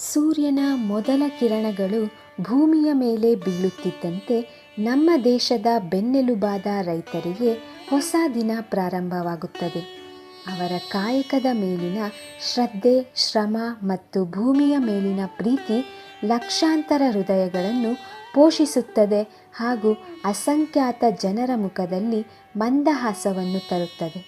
ಸೂರ್ಯನ ಮೊದಲ ಕಿರಣಗಳು ಭೂಮಿಯ ಮೇಲೆ ಬೀಳುತ್ತಿದ್ದಂತೆ ನಮ್ಮ ದೇಶದ ಬೆನ್ನೆಲುಬಾದ ರೈತರಿಗೆ ಹೊಸ ದಿನ ಪ್ರಾರಂಭವಾಗುತ್ತದೆ. ಅವರ ಕಾಯಕದ ಮೇಲಿನ ಶ್ರದ್ಧೆ, ಶ್ರಮ ಮತ್ತು ಭೂಮಿಯ ಮೇಲಿನ ಪ್ರೀತಿ ಲಕ್ಷಾಂತರ ಹೃದಯಗಳನ್ನು ಪೋಷಿಸುತ್ತದೆ ಹಾಗೂ ಅಸಂಖ್ಯಾತ ಜನರ ಮುಖದಲ್ಲಿ ಮಂದಹಾಸವನ್ನು ತರುತ್ತದೆ.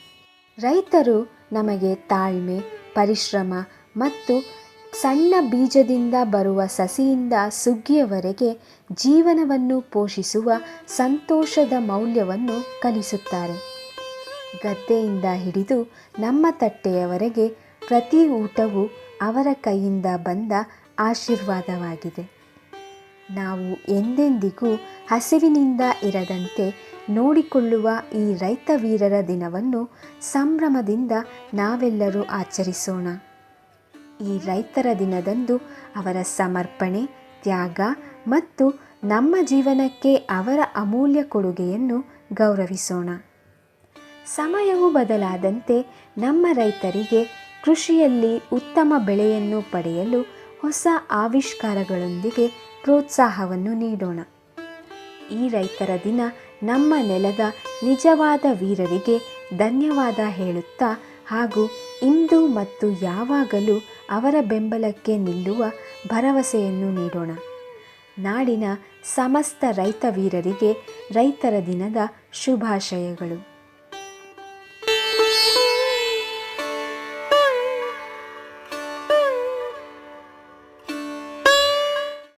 ರೈತರು ನಮಗೆ ತಾಳ್ಮೆ, ಪರಿಶ್ರಮ ಮತ್ತು ಸಣ್ಣ ಬೀಜದಿಂದ ಬರುವ ಸಸಿಯಿಂದ ಸುಗ್ಗಿಯವರೆಗೆ ಜೀವನವನ್ನು ಪೋಷಿಸುವ ಸಂತೋಷದ ಮೌಲ್ಯವನ್ನು ಕಲಿಸುತ್ತಾರೆ. ಗದ್ದೆಯಿಂದ ಹಿಡಿದು ನಮ್ಮ ತಟ್ಟೆಯವರೆಗೆ ಪ್ರತಿ ಊಟವೂ ಅವರ ಕೈಯಿಂದ ಬಂದ ಆಶೀರ್ವಾದವಾಗಿದೆ. ನಾವು ಎಂದೆಂದಿಗೂ ಹಸಿವಿನಿಂದ ಇರದಂತೆ ನೋಡಿಕೊಳ್ಳುವ ಈ ರೈತ ವೀರರ ದಿನವನ್ನು ಸಂಭ್ರಮದಿಂದ ನಾವೆಲ್ಲರೂ ಆಚರಿಸೋಣ. ಈ ರೈತರ ದಿನದಂದು ಅವರ ಸಮರ್ಪಣೆ, ತ್ಯಾಗ ಮತ್ತು ನಮ್ಮ ಜೀವನಕ್ಕೆ ಅವರ ಅಮೂಲ್ಯ ಕೊಡುಗೆಯನ್ನು ಗೌರವಿಸೋಣ. ಸಮಯವು ಬದಲಾದಂತೆ ನಮ್ಮ ರೈತರಿಗೆ ಕೃಷಿಯಲ್ಲಿ ಉತ್ತಮ ಬೆಳೆಯನ್ನು ಪಡೆಯಲು ಹೊಸ ಆವಿಷ್ಕಾರಗಳೊಂದಿಗೆ ಪ್ರೋತ್ಸಾಹವನ್ನು ನೀಡೋಣ. ಈ ರೈತರ ದಿನ ನಮ್ಮ ನೆಲದ ನಿಜವಾದ ವೀರರಿಗೆ ಧನ್ಯವಾದ ಹೇಳುತ್ತಾ ಹಾಗೂ ಇಂದು ಮತ್ತು ಯಾವಾಗಲೂ ಅವರ ಬೆಂಬಲಕ್ಕೆ ನಿಲ್ಲುವ ಭರವಸೆಯನ್ನು ನೀಡೋಣ. ನಾಡಿನ ಸಮಸ್ತ ರೈತ ವೀರರಿಗೆ ರೈತರ ದಿನದ ಶುಭಾಶಯಗಳು.